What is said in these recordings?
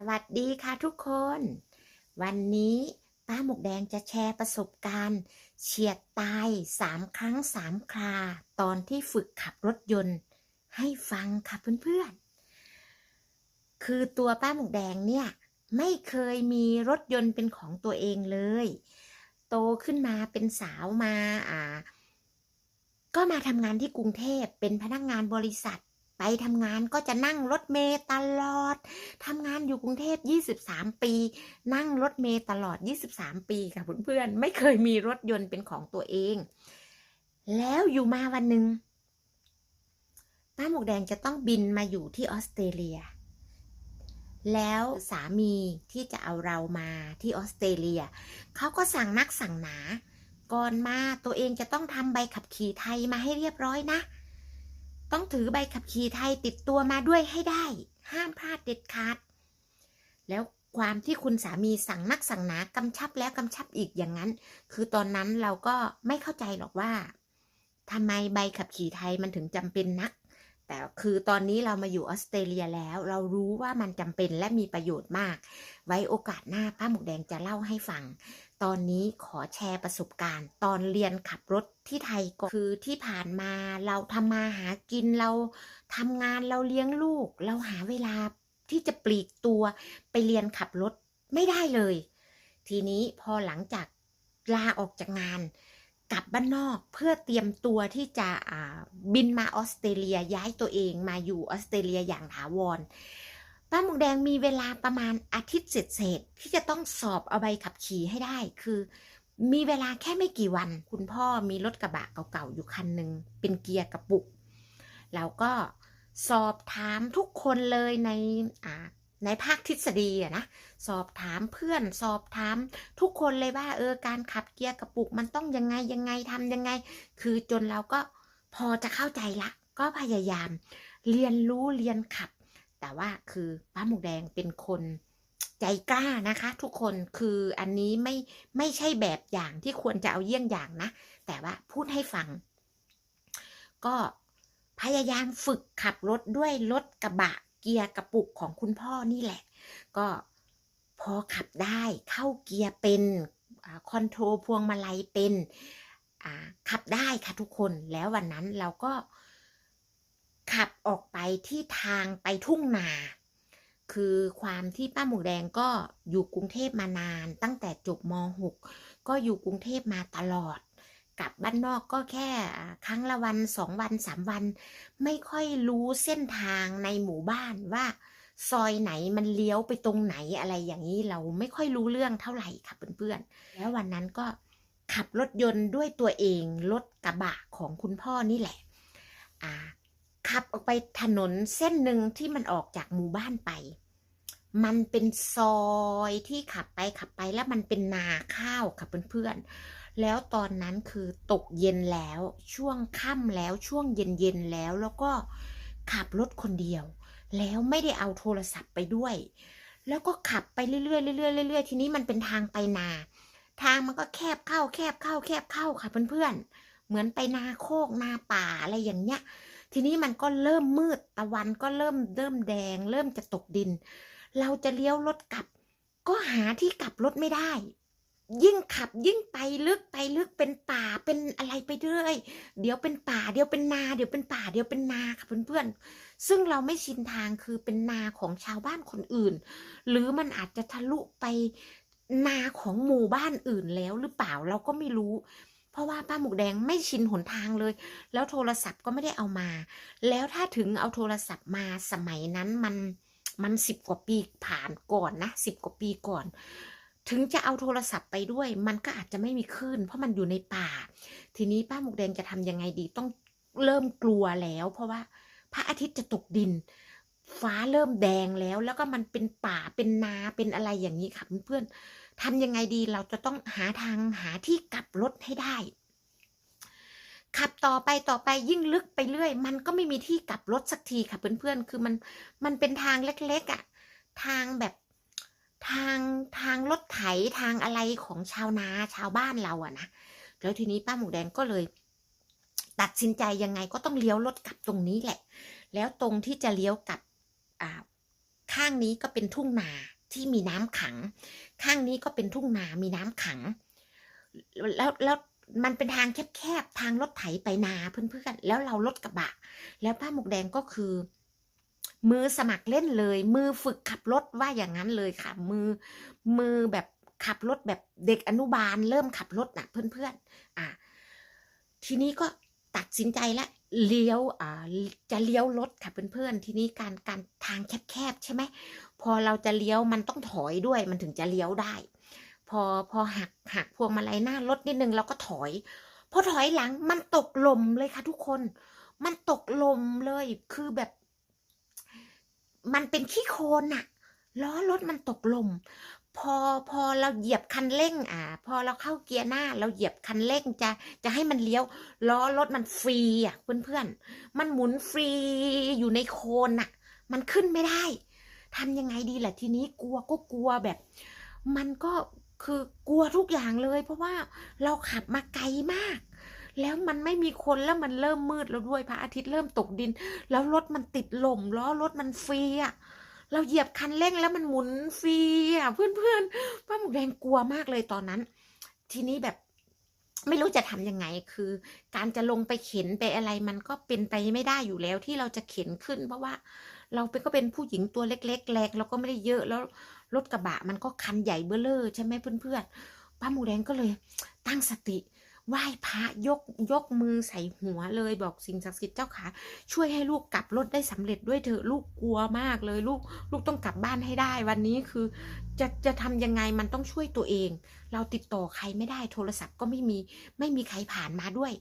สวัสดีค่ะทุกคน วันนี้ป้าหมกแดงจะแชร์ประสบการณ์เฉียดตายสามครั้งสามครา ตอนที่ฝึกขับรถยนต์ให้ฟังค่ะเพื่อนๆ คือตัวป้าหมกแดงเนี่ย ไม่เคยมีรถยนต์เป็นของตัวเองเลย โตขึ้นมาเป็นสาวมาอ่าก็มาทำงานที่กรุงเทพเป็นพนักงานบริษัท ไปทำงานก็จะนั่งรถเมล์ตลอด ทำงานอยู่กรุงเทพ 23 ปี นั่งรถเมล์ตลอด 23 ปีค่ะเพื่อนๆ ไม่เคยมีรถยนต์เป็นของตัวเอง แล้วอยู่มาวันหนึ่งป้าหมวกแดงจะต้องบินมาอยู่ที่ออสเตรเลีย แล้วสามีที่จะเอาเรามาที่ออสเตรเลีย เขาก็สั่งนักสั่งหนา ก่อนมาตัวเองจะต้องทำใบขับขี่ไทยมาให้เรียบร้อยนะ ต้องถือใบขับขี่ไทยติดตัวมาด้วยให้ได้ ห้ามพลาดเด็ดขาด แล้วความที่คุณสามีสั่งนักสั่งหนากำชับแล้วกำชับอีกอย่างนั้น คือตอนนั้นเราก็ไม่เข้าใจหรอกว่าทำไมใบขับขี่ไทยมันถึงจำเป็นนัก แต่คือตอนนี้เรามาอยู่ออสเตรเลียแล้ว เรารู้ว่ามันจำเป็นและมีประโยชน์มาก ไว้โอกาสหน้าป้าหมกแดงจะเล่าให้ฟัง ตอนนี้ขอแชร์ประสบการณ์ ตอนเรียนขับรถที่ไทยก่อนคือที่ผ่านมาเราทำมาหากินเราทำงานเราเลี้ยงลูก เราหาเวลาที่จะปลีกตัวไปเรียนขับรถไม่ได้เลย ทีนี้พอหลังจากลาออกจากงานกลับบ้านนอกเพื่อเตรียมตัวที่จะบินมาออสเตรเลียย้ายตัวเองมาอยู่ออสเตรเลียอย่างถาวร ป้าหมวกแดงมีเวลาประมาณอาทิตย์เศษๆที่จะต้องสอบเอาใบขับขี่ให้ได้ คือ มีเวลาแค่ไม่กี่วัน คุณพ่อมีรถกระบะเก่าๆอยู่คันหนึ่งเป็นเกียร์กระปุกเราก็สอบถามทุกคนเลยในในภาคทฤษฎีอะนะสอบถามเพื่อนสอบถามทุกคนเลยว่าเออการขับเกียร์กระปุกมันต้องยังไงยังไงทำยังไง คือจนเราก็พอจะเข้าใจละ ก็พยายาม เรียนรู้เรียนขับ แต่ว่าคือป้าหมูแดงเป็นคนใจกล้านะคะ ทุกคนคืออันนี้ไม่ไม่ใช่แบบอย่างที่ควรจะเอาเยี่ยงอย่างนะ แต่ว่าพูดให้ฟัง ก็พยายามฝึกขับรถด้วยรถกระบะเกียร์กระปุกของคุณพ่อนี่แหละ ก็พอขับได้เข้าเกียร์เป็นคอนโทรลพวงมาลัยเป็นขับได้ค่ะทุกคนแล้ววันนั้นเราก็ ขับออกไปที่ทางไปทุ่งนา คือความที่ป้าหมูแดงก็อยู่กรุงเทพมานาน ตั้งแต่จบม .6 ก็อยู่กรุงเทพมาตลอด กลับบ้านนอกก็แค่ครั้งละวันสองวันสามวัน ไม่ค่อยรู้เส้นทางในหมู่บ้านว่าซอยไหนมันเลี้ยวไปตรงไหนอะไรอย่างนี้เราไม่ค่อยรู้เรื่องเท่าไหร่ค่ะเพื่อนๆ แล้ววันนั้นก็ขับรถยนต์ด้วยตัวเองรถกระบะของคุณพ่อนี่แหละ อ่า ขับออกไปถนนเส้นหนึ่งที่มันออกจากหมู่บ้านไป มันเป็นซอยที่ขับไปขับไปแล้วมันเป็นนาข้าวค่ะเพื่อนๆ แล้วตอนนั้นคือตกเย็นแล้วช่วงค่ำแล้วช่วงเย็นๆแล้วแล้วก็ขับรถคนเดียว แล้วไม่ได้เอาโทรศัพท์ไปด้วย แล้วก็ขับไปเรื่อยๆเรื่อยๆเรื่อยๆทีนี้มันเป็นทางไปนา ทางมันก็แคบเข้าแคบเข้าแคบเข้าค่ะเพื่อนๆเหมือนไปนาโคกนาป่าอะไรอย่างเงี้ย ทีนี้มันก็เริ่มมืดตะวันก็เริ่มเริ่มแดง เริ่มจะตกดิน เราจะเลี้ยวรถกลับ ก็หาที่กลับรถไม่ได้ ยิ่งขับยิ่งไปลึกไปลึกเป็นป่าเป็นอะไรไปเรื่อยเดี๋ยวเป็นป่าเดี๋ยวเป็นนา เดี๋ยวเป็นป่าเดี๋ยวเป็นนาค่ะเพื่อนๆซึ่งเราไม่ชินทางคือเป็นนาของชาวบ้านคนอื่น หรือมันอาจจะทะลุไปนาของหมู่บ้านอื่นแล้วหรือเปล่าเราก็ไม่รู้ เพราะว่าป้าหมูแดงไม่ชินหนทางเลย แล้วโทรศัพท์ก็ไม่ได้เอามา แล้วถ้าถึงเอาโทรศัพท์มาสมัยนั้นมันมันสิบกว่าปีผ่านก่อนนะสิบกว่าปีก่อน ถึงจะเอาโทรศัพท์ไปด้วย มันก็อาจจะไม่มีคลื่น เพราะมันอยู่ในป่า ทีนี้ป้าหมูแดงจะทำยังไงดีต้องเริ่มกลัวแล้ว เพราะว่าพระอาทิตย์จะตกดินฟ้าเริ่มแดงแล้วแล้วก็มันเป็นป่าเป็นนาเป็นอะไรอย่างนี้ค่ะเพื่อนๆ ทำยังไงดีเราจะต้องหาทางหาที่กลับรถให้ได้ ขับต่อไปต่อไปยิ่งลึกไปเรื่อย มันก็ไม่มีที่กลับรถสักทีค่ะเพื่อนๆ คือมันมันเป็นทางเล็กๆอะ่ะ ทางแบบทางทางรถไถทางอะไรของชาวนาชาวบ้านเราอะนะแล้วทีนี้ป้าหมูแดงก็เลย ตัดสินใจยังไงก็ต้องเลี้ยวรถกลับตรงนี้แหละ แล้วตรงที่จะเลี้ยวกลับอ่าข้างนี้ก็เป็นทุ่งนาที่มีน้ำขัง ข้างนี้ก็เป็นทุ่งนามีน้ำขัง แล้วแล้วมันเป็นทางแคบๆทางรถไถไปนาเพื่อนๆแล้วเรารถกระบะ แล้วป้าหมกแดงก็คือ มือสมัครเล่นเลย มือฝึกขับรถว่าอย่างนั้นเลยค่ะ มือมือแบบขับรถแบบเด็กอนุบาลเริ่มขับรถนะเพื่อนๆอะทีนี้ก็ตัดสินใจและ เลี้ยวอ่าจะเลี้ยวรถค่ะเพื่อนๆ ทีนี้การการทางแคบๆใช่ไหมพอเราจะเลี้ยวมันต้องถอยด้วยมันถึงจะเลี้ยวได้ พอพอหักหักพวงมาลัยหน้ารถนิดนึงเราก็ถอยพอถอยหลังมันตกลมเลยค่ะทุกคน มันตกลมเลยคือแบบ มันเป็นขี้โคลนอะล้อรถมันตกลม พอพอเราเหยียบคันเร่ง อ่า พอเราเข้าเกียร์หน้า เราเหยียบคันเร่งจะจะให้มันเลี้ยวล้อรถมันฟรีอะเพื่อนๆมันหมุนฟรีอยู่ในโคนอะ มันขึ้นไม่ได้ทำยังไงดีแหละทีนี้กลัวก็กลัวแบบ มันก็คือกลัวทุกอย่างเลย เพราะว่าเราขับมาไกลมาก แล้วมันไม่มีคนแล้วมันเริ่มมืดแล้วด้วยพระอาทิตย์เริ่มตกดิน แล้วรถมันติดลมล้อรถมันฟรีอะ เราเหยียบคันเร่งแล้วมันหมุนฟรีอะเพื่อนๆป้าหมูแดงกลัวมากเลยตอนนั้น ทีนี้แบบไม่รู้จะทำยังไงคือ การจะลงไปเข็นไปอะไรมันก็เป็นไปไม่ได้อยู่แล้วที่เราจะเข็นขึ้น เพราะว่าเราเป็นก็เป็นผู้หญิงตัวเล็ก ๆ แรงเราก็ไม่ได้เยอะแล้วรถกระบะมันก็คันใหญ่เบ้อเลอใช่ไหมเพื่อนๆป้าหมูแดงก็เลยตั้งสติ ไหว้พระยกยกมือใส่หัวเลยบอกสิ่งศักดิ์สิทธิ์เจ้าขาช่วยให้ลูกกลับรถได้สำเร็จด้วยเถอะลูกกลัวมากเลยลูกลูกต้องกลับบ้านให้ได้ วันนี้คือจะจะทำยังไงมันต้องช่วยตัวเอง เราติดต่อใครไม่ได้โทรศัพท์ก็ไม่มีไม่มีใครผ่านมาด้วย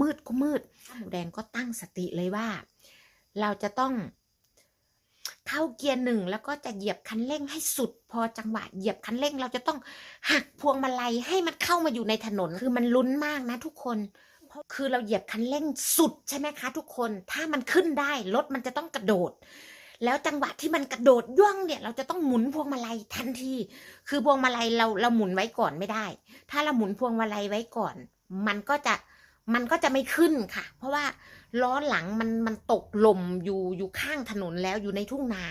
มืดก็มืดหมูแดงก็ตั้งสติเลยว่า เราจะต้อง เข้าเกียร์หนึ่งแล้วก็จะเหยียบคันเร่งให้สุด พอจังหวะเหยียบคันเร่ง เราจะต้องหักพวงมาลัยให้มันเข้ามาอยู่ในถนนคือมันลุ้นมากนะทุกคนคือเราเหยียบคันเร่งสุดใช่ไหมคะ ทุกคนถ้ามันขึ้นได้รถมันจะต้องกระโดด แล้วจังหวะที่มันกระโดดย่องเนี่ย เราจะต้องหมุนพวงมาลัยทันที คือพวงมาลัยเราเราหมุนไว้ก่อนไม่ได้ ถ้าเราหมุนพวงมาลัยไว้ก่อน มันก็จะ มันก็จะไม่ขึ้นค่ะ เพราะว่าล้อหลังมันมันตกลมอยู่อยู่ข้างถนนแล้วอยู่ในทุ่งนา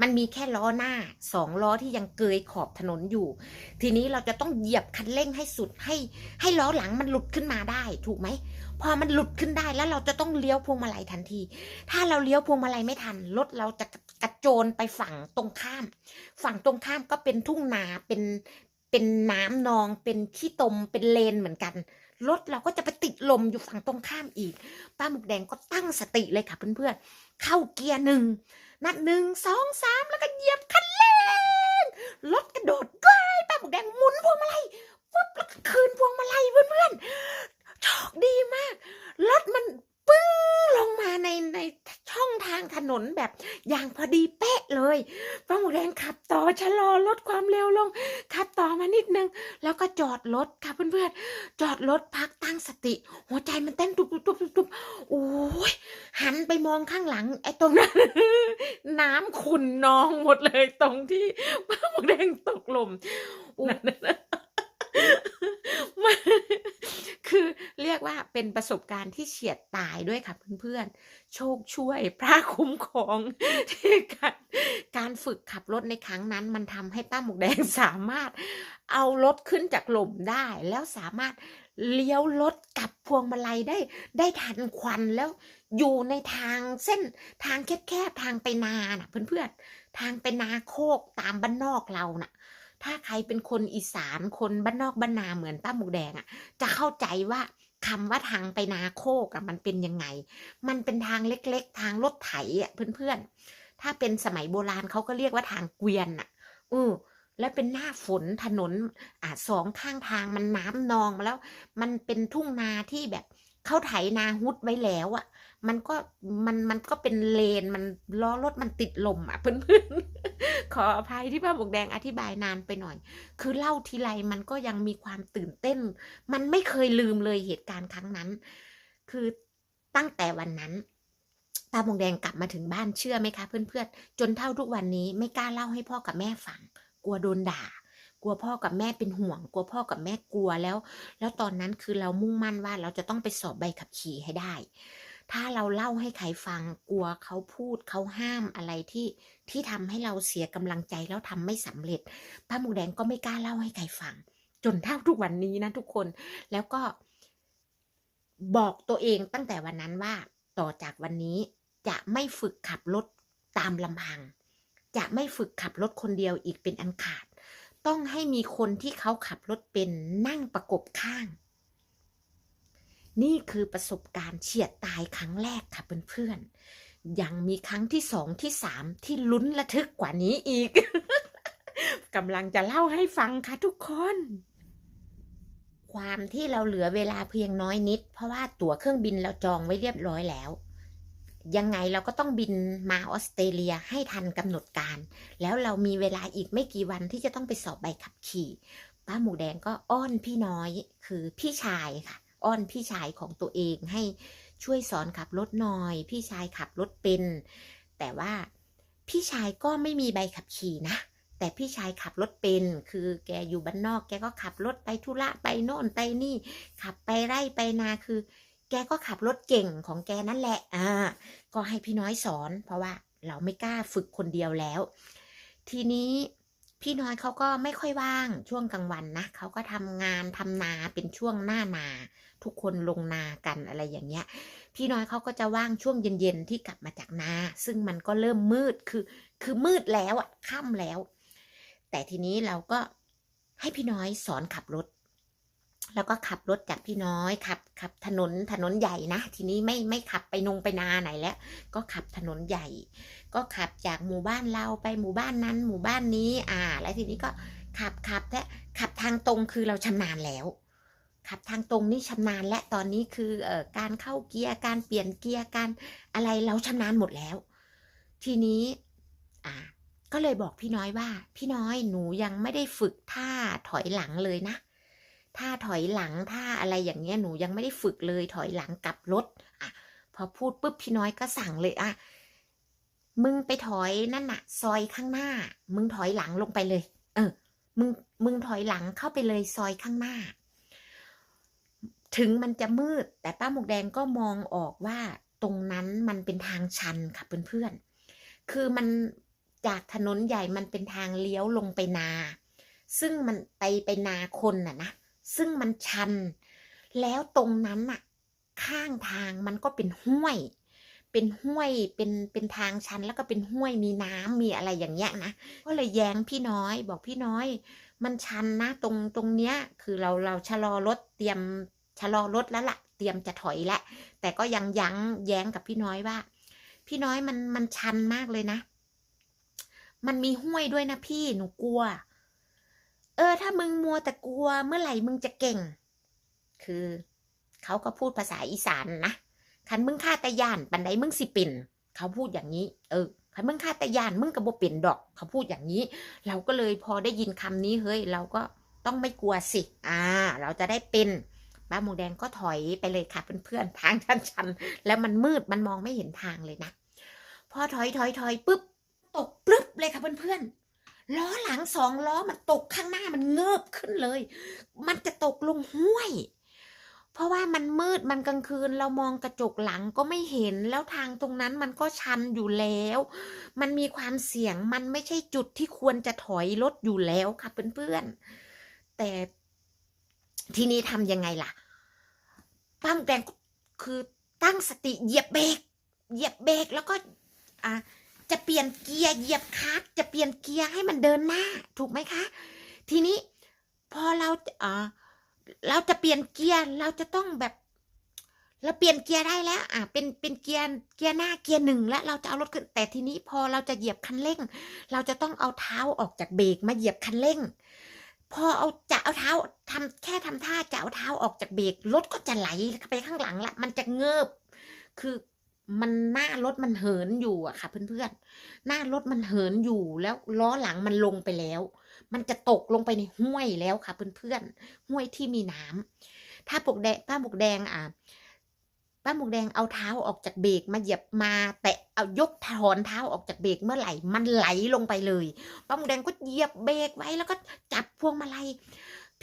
มันมีแค่ล้อหน้าสองล้อที่ยังเกยขอบถนนอยู่ ทีนี้เราจะต้องเหยียบคันเร่งให้สุดให้ ให้ล้อหลังมันหลุดขึ้นมาได้ถูกไหมพอมันหลุดขึ้นได้แล้วเราจะต้องเลี้ยวพวงมาลัยทันที ถ้าเราเลี้ยวพวงมาลัยไม่ทันรถเราจะกระโจนไปฝั่งตรงข้าม ฝั่งตรงข้ามก็เป็นทุ่งนาเป็นเป็นน้ำนองเป็นขี้ตมเป็นเลนเหมือนกัน รถเราก็จะไปติดลมอยู่ฝั่งตรงข้ามอีก ป้าหมึกแดงก็ตั้งสติเลยค่ะเพื่อนๆ เข้าเกียร์หนึ่ง นัดหนึ่งสองสามแล้วก็เหยียบคันเร่ง รถกระโดดด้วยป้าหมึกแดงหมุนพวงมาลัยปุ๊บแล้วก็คืนพวงมาลัยเพื่อนๆ โชคดีมาก รถมัน ปึ้งลงมาในในช่องทางถนนแบบอย่างพอดีเป๊ะเลยป้าหมูแดงขับต่อชะลอลดความเร็วลง ขับต่อมานิดนึง แล้วก็จอดรถค่ะเพื่อนๆ จอดรถพักตั้งสติ หัวใจมันเต้นตุบตุบตุบตุบโอ้ยหันไปมองข้างหลัง ไอ้ตรงนั้น น้ำขุ่นนองหมดเลยตรงที่ป้าหมูแดงตกลมโอ้ มันคือเรียก ว่าเป็นประสบการณ์ที่เฉียดตายด้วยค่ะเพื่อนๆ โชคช่วยพระคุ้มครองที่การการฝึกขับรถในครั้งนั้น มันทำให้ป้าหมวกแดงสามารถเอารถขึ้นจากหล่มได้ แล้วสามารถเลี้ยวรถกลับพวงมาลัยได้ ได้ทันควันแล้วอยู่ในทางเส้นทางแคบๆทางไปนาน่ะ เพื่อนๆ ทางไปนาโคกตามบ้านนอกเราน่ะถ้าใครเป็นคนอีสานคนบ้านนอกบ้านนาเหมือนป้าหมูแดงอะ จะเข้าใจว่า คำว่าทางไปนาโคกอะมันเป็นยังไง มันเป็นทางเล็กๆ ทางรถไถอะเพื่อนๆ ถ้าเป็นสมัยโบราณเขาก็เรียกว่าทางเกวียนอะเออแล้วเป็นหน้าฝนถนนอ่าสองข้างทางมันน้ำนองมาแล้ว มันเป็นทุ่งนาที่แบบเขาไถนาฮุดไว้แล้วอะมันก็มันมันก็เป็นเลนมันล้อรถมันติดลมอะเพื่อนๆ ขออภัยที่ป้าบกแดงอธิบายนานไปหน่อย คือเล่าทีไรมันก็ยังมีความตื่นเต้น มันไม่เคยลืมเลยเหตุการณ์ครั้งนั้น คือตั้งแต่วันนั้นป้าบงแดงกลับมาถึงบ้านเชื่อไหมคะ เพื่อนๆ จนเท่าทุกวันนี้ไม่กล้าเล่าให้พ่อกับแม่ฟัง กลัวโดนด่า กลัวพ่อกับแม่เป็นห่วง กลัวพ่อกับแม่กลัวแล้ว แล้วตอนนั้นคือเรามุ่งมั่นว่าเราจะต้องไปสอบใบขับขี่ให้ได้ ถ้าเราเล่าให้ใครฟังกลัวเขาพูดเขาห้ามอะไรที่ที่ทำให้เราเสียกำลังใจแล้วทำไม่สำเร็จ ป้าหมูแดงก็ไม่กล้าเล่าให้ใครฟัง จนเท่าทุกวันนี้นะทุกคนแล้วก็บอกตัวเองตั้งแต่วันนั้นว่าต่อจากวันนี้จะไม่ฝึกขับรถตามลำพัง จะไม่ฝึกขับรถคนเดียวอีกเป็นอันขาด ต้องให้มีคนที่เขาขับรถเป็นนั่งประกบข้าง นี่คือประสบการณ์เฉียดตายครั้งแรกค่ะเพื่อนๆ ยังมีครั้งที่สองที่สามที่ลุ้นระทึกกว่านี้อีก กำลังจะเล่าให้ฟังค่ะทุกคน ความที่เราเหลือเวลาเพียงน้อยนิด เพราะว่าตั๋วเครื่องบินเราจองไว้เรียบร้อยแล้ว ยังไงเราก็ต้องบินมาออสเตรเลียให้ทันกำหนดการ แล้วเรามีเวลาอีกไม่กี่วันที่จะต้องไปสอบใบขับขี่ ป้าหมูแดงก็อ้อนพี่น้อยคือพี่ชายค่ะ อ้อนพี่ชายของตัวเองให้ช่วยสอนขับรถหน่อย พี่ชายขับรถเป็น แต่ว่าพี่ชายก็ไม่มีใบขับขี่นะ แต่พี่ชายขับรถเป็น คือแกอยู่บ้านนอก แกก็ขับรถไปธุระไปโน่นไปนี่ ขับไปไร่ไปนาคือ แกก็ขับรถเก่งของแกนั่นแหละ อ่า ก็ให้พี่น้อยสอน เพราะว่าเราไม่กล้าฝึกคนเดียวแล้ว ทีนี้ พี่น้อยเขาก็ไม่ค่อยว่างช่วงกลางวันนะเขาก็ทำงานทำนาเป็นช่วงหน้านา ทุกคนลงนากันอะไรอย่างเงี้ย พี่น้อยเขาก็จะว่างช่วงเย็นๆที่กลับมาจากนา ซึ่งมันก็เริ่มมืดคือ คือมืดแล้วอะค่ำแล้ว แต่ทีนี้เราก็ให้พี่น้อยสอนขับรถ แล้วก็ขับรถจากพี่น้อยขับขับถนนถนนใหญ่นะทีนี้ไม่ไม่ขับไปนงไปนาไหนแล้ว ก็ขับถนนใหญ่ ก็ขับจากหมู่บ้านเราไปหมู่บ้านนั้น หมู่บ้านนี้อ่า แล้วทีนี้ก็ขับขับและขับทางตรงคือเราชำนาญแล้ว ขับทางตรงนี่ชำนาญและตอนนี้คือเอ่อการเข้าเกียร์การเปลี่ยนเกียร์การอะไรเราชำนาญหมดแล้ว ทีนี้อ่าก็เลยบอกพี่น้อยว่า พี่น้อยหนูยังไม่ได้ฝึกท่าถอยหลังเลยนะ ท่าถอยหลังท่าอะไรอย่างเงี้ยหนูยังไม่ได้ฝึกเลยถอยหลังกลับรถอะพอพูดปุ๊บพี่น้อยก็สั่งเลยอะมึงไปถอยนั่นน่ะ ซอยข้างหน้า มึงถอยหลังลงไปเลย เออ มึงมึงถอยหลังเข้าไปเลยซอยข้างหน้า ถึงมันจะมืด แต่ป้าหมกแดงก็มองออกว่าตรงนั้นมันเป็นทางชันค่ะเพื่อนๆ คือมันจากถนนใหญ่มันเป็นทางเลี้ยวลงไปนา ซึ่งมันไปไปนาคนน่ะนะ ซึ่งมันชัน แล้วตรงนั้นน่ะข้างทางมันก็เป็นห้วย เป็นห้วยเป็นเป็นทางชันแล้วก็เป็นห้วยมีน้ำมีอะไรอย่างเงี้ยนะก็เลยแย้งพี่น้อยบอกพี่น้อย มันชันนะตรงตรงเนี้ย คือเราเราชะลอรถเตรียมชะลอรถแล้วละ่ะเตรียมจะถอยแล้วแต่ก็ยังยั้งแย้งกับพี่น้อยว่า พี่น้อยมันมันชันมากเลยนะ มันมีห้วยด้วยนะพี่หนูกลัว เออ ถ้ามึงมัวแต่กลัวเมื่อไหร่มึงจะเก่ง คือเขาก็พูดภาษาอีสานนะคันมึงฆ่าตะยานปันใดมึงสิเป็นเขาพูดอย่างนี้ เออคันมึงฆ่าตะยานมึงก็บ่เป็นดอก เขาพูดอย่างนี้ เราก็เลยพอได้ยินคำนี้เฮ้ย เราก็ต้องไม่กลัวสิ อ่า เราจะได้เป็นป้าหมูแดงก็ถอยไปเลยค่ะเพื่อนๆทางชันๆแล้วมันมืดมันมองไม่เห็นทางเลยนะพอถอยถอยถอยปุ๊บตกปลึบเลยค่ะเพื่อนๆ ล้อหลังสองล้อมันตกข้างหน้ามันเงิบขึ้นเลย มันจะตกลงห้วย เพราะว่ามันมืดมันกลางคืนเรามองกระจกหลังก็ไม่เห็นแล้วทางตรงนั้นมันก็ชันอยู่แล้ว มันมีความเสี่ยงมันไม่ใช่จุดที่ควรจะถอยรถอยู่แล้วค่ะเพื่อนๆแต่ทีนี้ทำยังไงล่ะป้าหมแดงคือตั้งสติเหยียบเบรกเหยียบเบรกแล้วก็อ่า จะเปลี่ยนเกียร์เหยียบคลัตช์จะเปลี่ยนเกียร์ให้มันเดินหน้า ถูกไหมคะ ทีนี้พอเราอ่าเราจะเปลี่ยนเกียร์เราจะต้องแบบ เราเปลี่ยนเกียร์ได้แล้วอ่าเป็นเป็นเกียร์เกียร์หน้าเกียร์หนึ่งแล้วเราจะเอารถขึ้นแต่ทีนี้พอเราจะเหยียบคันเร่ง เราจะต้องเอาเท้าออกจากเบรกมาเหยียบคันเร่ง พอเอาจะเอาเท้าทำแค่ทำท่าจะเอาเท้าออกจากเบรกรถก็จะไหลไปข้างหลังละมันจะเงิบคือ มันหน้ารถมันเหินอยู่อะค่ะ เพื่อนๆ หน้ารถมันเหินอยู่แล้วล้อหลังมันลงไปแล้ว มันจะตกลงไปในห้วยแล้วค่ะ เพื่อนๆ ห้วยที่มีน้ำถ้าปกแดงป้าหมกแดงอะป้าหมกแดงเอาเท้าออกจากเบรกมาเหยียบมา แต่เอายกถอนเท้าออกจากเบรกเมื่อไหร่ มันไหลลงไปเลย ป้าหมกแดงก็เหยียบเบรกไว้แล้วก็จับพวงมาลัย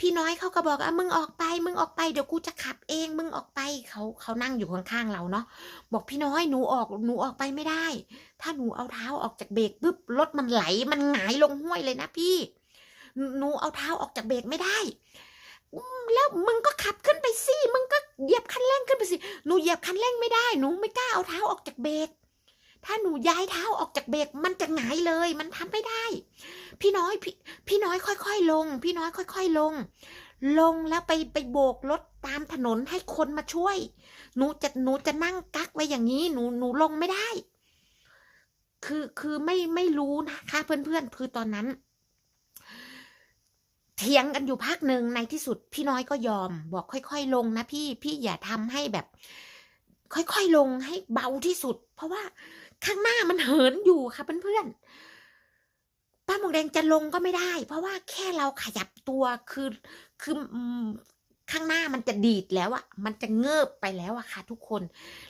พี่น้อยเขาก็บอกอะมึงออกไป มึงออกไปเดี๋ยวกูจะขับเอง มึงออกไปเขาเขานั่งอยู่ข้างๆเราเนาะบอกพี่น้อยหนูออกหนูออกไปไม่ได้ ถ้าหนูเอาเท้าออกจากเบรกปุ๊บรถมันไหลมันหงายลงห้วยเลยนะพี่ หนูเอาเท้าออกจากเบรกไม่ได้แล้วมึงก็ขับขึ้นไปสิมึงก็เหยียบคันเร่งขึ้นไปสิหนูเหยียบคันเร่งไม่ได้หนูไม่กล้าเอาเท้าออกจากเบรก ถ้าหนูย้ายเท้าออกจากเบรกมันจะหงายเลย มันทำไม่ได้ พี่น้อยพี่พี่น้อยค่อยๆลง พี่น้อยค่อย ๆ ลง ลงแล้วไปไปโบกรถตามถนนให้คนมาช่วย หนูจะหนูจะนั่งกักไว้อย่างนี้ หนูหนูลงไม่ได้ คือคือไม่ไม่รู้นะคะเพื่อนๆคือตอนนั้นเถียงกันอยู่พักหนึ่งในที่สุดพี่น้อยก็ยอม บอกค่อย ๆ ลงนะพี่พี่อย่าทำให้แบบ ค่อยๆลงให้เบาที่สุด เพราะว่า ข้างหน้ามันเหินอยู่ค่ะเพื่อนๆป้าหมวกแดงจะลงก็ไม่ได้ เพราะว่าแค่เราขยับตัวคือคือข้างหน้ามันจะดีดแล้วอะมันจะเงิบไปแล้วอะค่ะ ทุกคน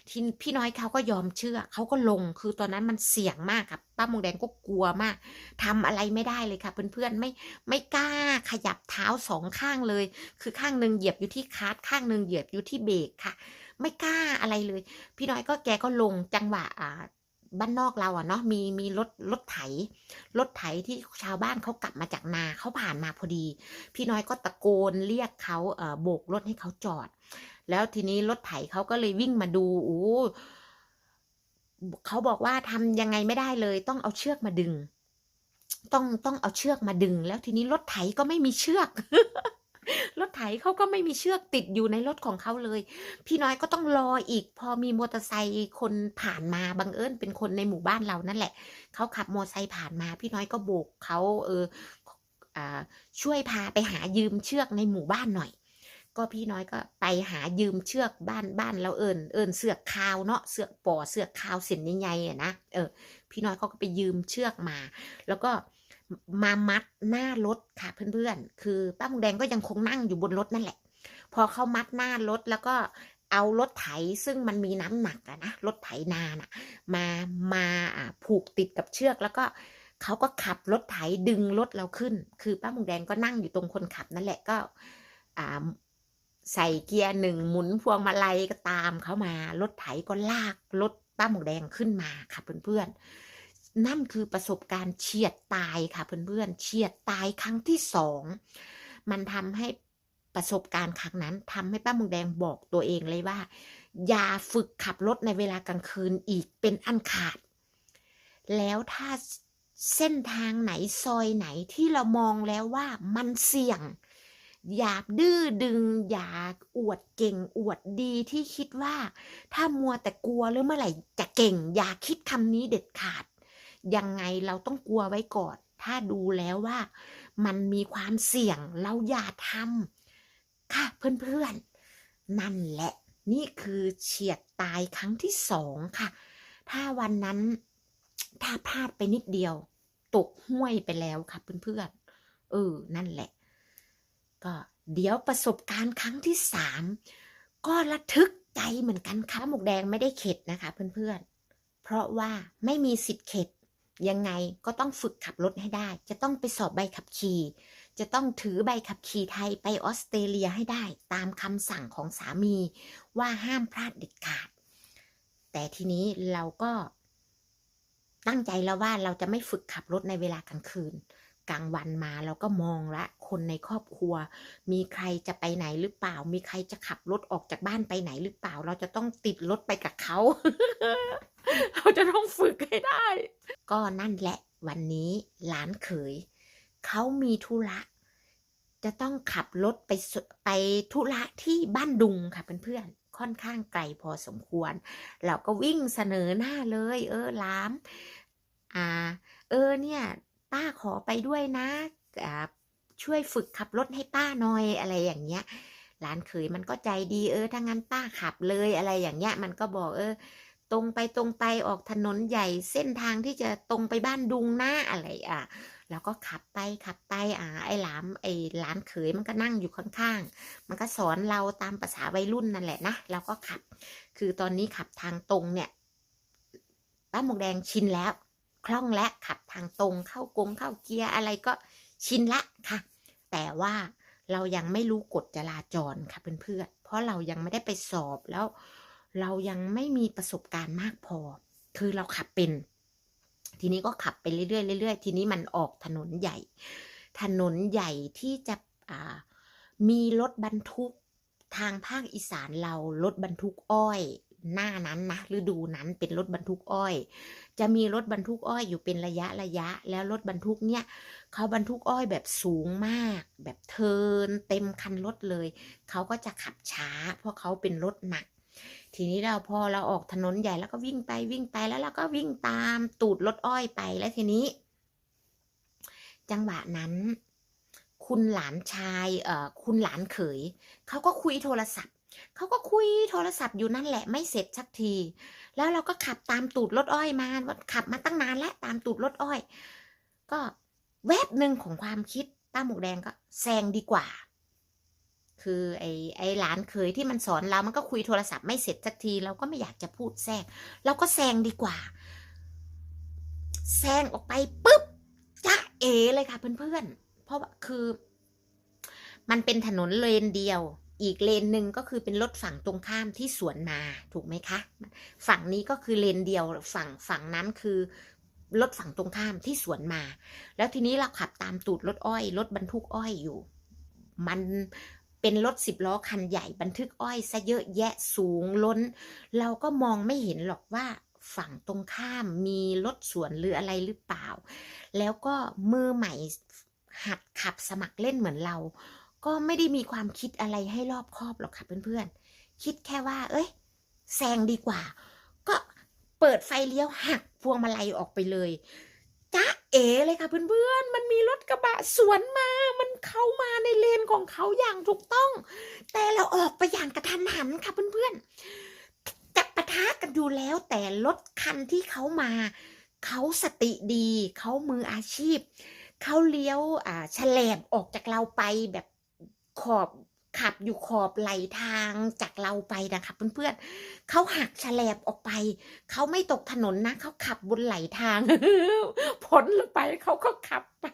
ที่พี่น้อยเขาก็ยอมเชื่อ เขาก็ลง คือตอนนั้นมันเสี่ยงมากครับป้ามวกแดงก็กลัวมากทำอะไรไม่ได้เลยค่ะ เพื่อนๆ ไม่ไม่กล้าขยับเท้าสองข้างเลย คือข้างหนึ่งเหยียบอยู่ที่คาร์ทข้างหนึ่งเหยียบอยู่ที่เบรกค่ะ ไม่กล้าอะไรเลย พี่น้อยก็แกก็ลงจังหวะอ่า บ้านนอกเราอะเนาะมีมีรถรถไถรถไถที่ชาวบ้านเขากลับมาจากนาเขาผ่านมาพอดี พี่น้อยก็ตะโกนเรียกเขาเอ่อโบกรถให้เขาจอด แล้วทีนี้รถไถเขาก็เลยวิ่งมาดูโอ้เขาบอกว่าทำยังไงไม่ได้เลย ต้องเอาเชือกมาดึง ต้องต้องเอาเชือกมาดึง แล้วทีนี้รถไถก็ไม่มีเชือก รถไถเขาก็ไม่มีเชือกติดอยู่ในรถของเขาเลย พี่น้อยก็ต้องรออีก พอมีมอเตอร์ไซค์คนผ่านมาบังเอิญเป็นคนในหมู่บ้านเรานั่นแหละเขาขับมอเตอร์ไซค์ผ่านมา พี่น้อยก็โบกเขาเออช่วยพาไปหายืมเชือกในหมู่บ้านหน่อย ก็พี่น้อยก็ไปหายืมเชือกบ้านบ้านเราเอิญเอิญเสือกคาวเนาะเสือกปอเสือกคาวเส้นใหญ่ๆอะนะเออพี่น้อยเขาก็ไปยืมเชือกมา แล้วก็ มามัดหน้ารถค่ะเพื่อนๆ คือป้าหมงแดงก็ยังคงนั่งอยู่บนรถนั่นแหละ พอเขามัดหน้ารถแล้วก็เอารถไถซึ่งมันมีน้ำหนักอะนะรถไถนาน่ะมามาผูกติดกับเชือกแล้วก็เขาก็ขับรถไถดึงรถเราขึ้น คือป้าหมงแดงก็นั่งอยู่ตรงคนขับนั่นแหละก็ใส่เกียร์หนึ่งหมุนพวงมาลัยก็ตามเขามารถไถก็ลากรถป้าหมวกแดงขึ้นมาค่ะเพื่อนๆ นั่นคือประสบการณ์เฉียดตายค่ะเพื่อนๆเฉียดตายครั้งที่สองมันทำให้ประสบการณ์ครั้งนั้นทำให้ป้ามวกแดงบอกตัวเองเลยว่า อย่าฝึกขับรถในเวลากลางคืนอีกเป็นอันขาด แล้วถ้าเส้นทางไหนซอยไหนที่เรามองแล้วว่ามันเสี่ยง อย่าดื้อดึง อย่าอวดเก่งอวดดีที่คิดว่า ถ้ามัวแต่กลัวหรือเมื่อไหร่จะเก่ง อย่าคิดคำนี้เด็ดขาด ยังไงเราต้องกลัวไว้ก่อน ถ้าดูแล้วว่า มันมีความเสี่ยงเราอย่าทำค่ะเพื่อนๆ นั่นแหละ นี่คือเฉียดตายครั้งที่สองค่ะ ถ้าวันนั้นถ้าพลาดไปนิดเดียว ตกห้วยไปแล้วค่ะเพื่อนๆ เออ นั่นแหละ ก็เดี๋ยวประสบการณ์ครั้งที่สามก็ระทึกใจเหมือนกันค่ะหมวกแดงไม่ได้เข็ดนะคะเพื่อนๆ เพราะว่าไม่มีสิทธิ์เข็ด ยังไงก็ต้องฝึกขับรถให้ได้ จะต้องไปสอบใบขับขี่ จะต้องถือใบขับขี่ไทยไปออสเตรเลียให้ได้ ตามคำสั่งของสามีว่าห้ามพลาดเด็ดขาด แต่ทีนี้เราก็ตั้งใจแล้วว่าเราจะไม่ฝึกขับรถในเวลากลางคืน กลางวันมาเราก็มองละ คนในครอบครัว มีใครจะไปไหนหรือเปล่า มีใครจะขับรถออกจากบ้านไปไหนหรือเปล่า เราจะต้องติดรถไปกับเขา เราจะต้องฝึกให้ได้ ก็นั่นแหละวันนี้หลานเขยเขามีธุระจะต้องขับรถไปไปธุระที่บ้านดุงค่ะเพื่อนๆค่อนข้างไกลพอสมควร เราก็วิ่งเสนอหน้าเลย เออล้าม อ่า เออเนี่ย ป้าขอไปด้วยนะช่วยฝึกขับรถให้ป้าหน่อยอะไรอย่างเงี้ยหลานเขยมันก็ใจดีเออถ้างั้นป้าขับเลยอะไรอย่างเงี้ย มันก็บอกเออ ตรงไปตรงไปออกถนนใหญ่เส้นทางที่จะตรงไปบ้านดุงหน้าอะไรอะแล้วก็ขับไปขับไปอ่าไอ้หลามไอ้หลานเขยมันก็นั่งอยู่ข้างๆ มันก็สอนเราตามภาษาวัยรุ่นนั่นแหละนะเราก็ขับ คือตอนนี้ขับทางตรงเนี่ยป้าหมวกแดงชินแล้ว คล่องและขับทางตรงเข้ากงเข้าเกียร์อะไรก็ชินละค่ะ แต่ว่าเรายังไม่รู้กฎจราจรค่ะเพื่อนๆเพราะเรายังไม่ได้ไปสอบแล้ว เรายังไม่มีประสบการณ์มากพอ คือเราขับเป็น ทีนี้ก็ขับไปเรื่อยๆเรื่อยๆทีนี้มันออกถนนใหญ่ ถนนใหญ่ที่จะมีรถบรรทุกทางภาคอีสานเรารถบรรทุกอ้อย หน้านั้นนะฤดูนั้นเป็นรถบรรทุกอ้อย จะมีรถบรรทุกอ้อยอยู่เป็นระยะระยะ แล้วรถบรรทุกเนี่ยเขาบรรทุกอ้อยแบบสูงมาก แบบเทินเต็มคันรถเลย เขาก็จะขับช้า เพราะเขาเป็นรถหนัก ทีนี้เราพอเราออกถนนใหญ่แล้วก็วิ่งไปวิ่งไปแล้วเราก็วิ่งตามตูดรถอ้อยไปแล้วทีนี้ จังหวะนั้น คุณหลานชายเอ่อคุณหลานเขยเขาก็คุยโทรศัพท์ เขาก็คุยโทรศัพท์อยู่นั่นแหละไม่เสร็จสักที แล้วเราก็ขับตามตูดรถอ้อยมาขับมาตั้งนานแล้วตามตูดรถอ้อย ก็แวบหนึ่งของความคิดป้าหมูแดงก็แซงดีกว่า คือไอ้ไอ้หลานเคยที่มันสอนเรามันก็คุยโทรศัพท์ไม่เสร็จสักที เราก็ไม่อยากจะพูดแทรกเราก็แซงดีกว่าแซงออกไปปุ๊บจ้าเอเลยค่ะเพื่อนๆเพราะคือ มันเป็นถนนเลนเดียว อีกเลนหนึ่งก็คือเป็นรถฝั่งตรงข้ามที่สวนมาถูกไหมคะ ฝั่งนี้ก็คือเลนเดียวฝั่งฝั่งนั้นคือรถฝั่งตรงข้ามที่สวนมา แล้วทีนี้เราขับตามตูดรถอ้อยรถบรรทุกอ้อยอยู่ มันเป็นรถสิบล้อคันใหญ่บันทึกอ้อยซะเยอะแยะสูงล้น เราก็มองไม่เห็นหรอกว่าฝั่งตรงข้ามมีรถสวนหรืออะไรหรือเปล่า แล้วก็มือใหม่หัดขับสมัครเล่นเหมือนเรา ก็ไม่ได้มีความคิดอะไรให้รอบคอบหรอกค่ะเพื่อนๆ คิดแค่ว่า เอ้ยแซงดีกว่า ก็เปิดไฟเลี้ยวหักพวงมาลัยออกไปเลยจ้าเอ๋เลยค่ะเพื่อนๆ มันมีรถกระบะสวนมา มันเข้ามาในเลนของเขาอย่างถูกต้อง แต่เราออกไปอย่างกระทันหันค่ะเพื่อนๆ จะปะทะกันอยู่แล้วแต่รถคันที่เขามา เขาสติดี เขามืออาชีพ เขาเลี้ยวอ่าแฉลบออกจากเราไปแบบ ขอบขับอยู่ขอบไหลทางจากเราไปนะคะเพื่อนๆเขาหักแฉลบออกไป เขาไม่ตกถนนนะเขาขับบนไหลทางพ้นไปเขาก็ขับไป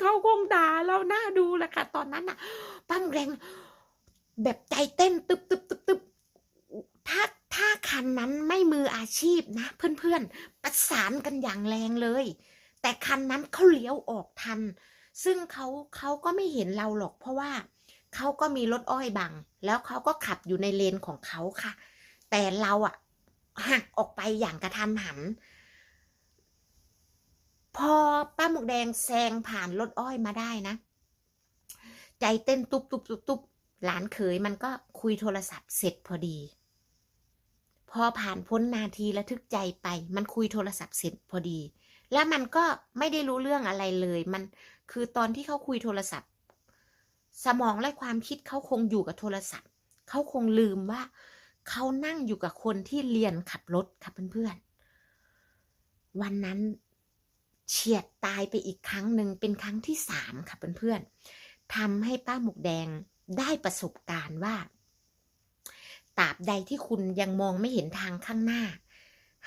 เขาคงด่าเราหน้าดูแหละค่ะ ตอนนั้นน่ะ ปั้มแรงแบบใจเต้นตึบตึบตึบตึบถ้าถ้าคันนั้นไม่มืออาชีพนะ เพื่อนๆประสานกันอย่างแรงเลย แต่คันนั้นเขาเลี้ยวออกทัน ซึ่งเขาเขาก็ไม่เห็นเราหรอกเพราะว่าเขาก็มีรถอ้อยบัง แล้วเขาก็ขับอยู่ในเลนของเขาค่ะ แต่เราอะหักออกไปอย่างกระทันหัน พอป้าหมวกแดงแซงผ่านรถอ้อยมาได้นะ ใจเต้นตุบตุบตุบตุบหลานเขยมันก็คุยโทรศัพท์เสร็จพอดี พอผ่านพ้นนาทีระทึกใจไป มันคุยโทรศัพท์เสร็จพอดี แล้วมันก็ไม่ได้รู้เรื่องอะไรเลย มัน คือตอนที่เขาคุยโทรศัพท์ สมองและความคิดเขาคงอยู่กับโทรศัพท์ เขาคงลืมว่าเขานั่งอยู่กับคนที่เรียนขับรถค่ะเพื่อนๆ วันนั้นเฉียดตายไปอีกครั้งหนึ่งเป็นครั้งที่สามค่ะเพื่อนๆทำให้ป้าหมกแดงได้ประสบการณ์ว่าตราบใดที่คุณยังมองไม่เห็นทางข้างหน้า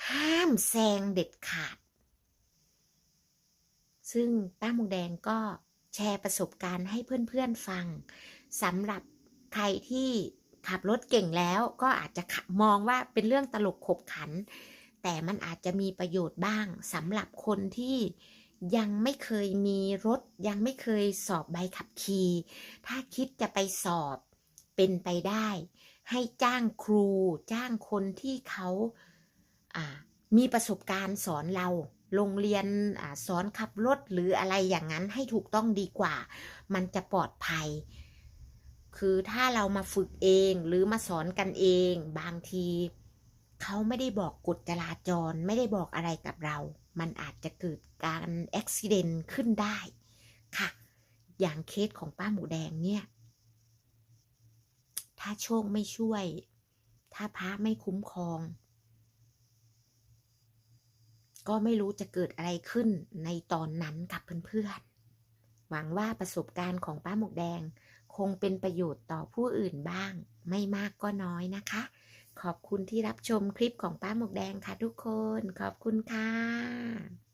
ห้ามแซงเด็ดขาด ซึ่งป้ามวกแดงก็แชร์ประสบการณ์ให้เพื่อนๆฟังสำหรับใครที่ขับรถเก่งแล้วก็อาจจะมองว่าเป็นเรื่องตลกขบขัน แต่มันอาจจะมีประโยชน์บ้างสำหรับคนที่ยังไม่เคยมีรถ ยังไม่เคยสอบใบขับขี่ถ้าคิดจะไปสอบเป็นไปได้ ให้จ้างครู จ้างคนที่เขาามีประสบการณ์สอนเรา โรงเรียนอสอนขับรถหรืออะไรอย่างนั้นให้ถูกต้องดีกว่า มันจะปลอดภัย คือถ้าเรามาฝึกเองหรือมาสอนกันเอง บางทีเขาไม่ได้บอกกฎจราจรไม่ได้บอกอะไรกับเรา มันอาจจะเกิดการอุบิเหตุขึ้นได้ค่ะ อย่างเคสของป้าหมูแดงเนี่ย ถ้าโชคไม่ช่วย ถ้าพระไม่คุ้มครอง ก็ไม่รู้จะเกิดอะไรขึ้นในตอนนั้นกับเพื่อนๆ หวังว่าประสบการณ์ของป้าหมกแดง คงเป็นประโยชน์ต่อผู้อื่นบ้าง ไม่มากก็น้อยนะคะ ขอบคุณที่รับชมคลิปของป้าหมกแดงค่ะทุกคน ขอบคุณค่ะ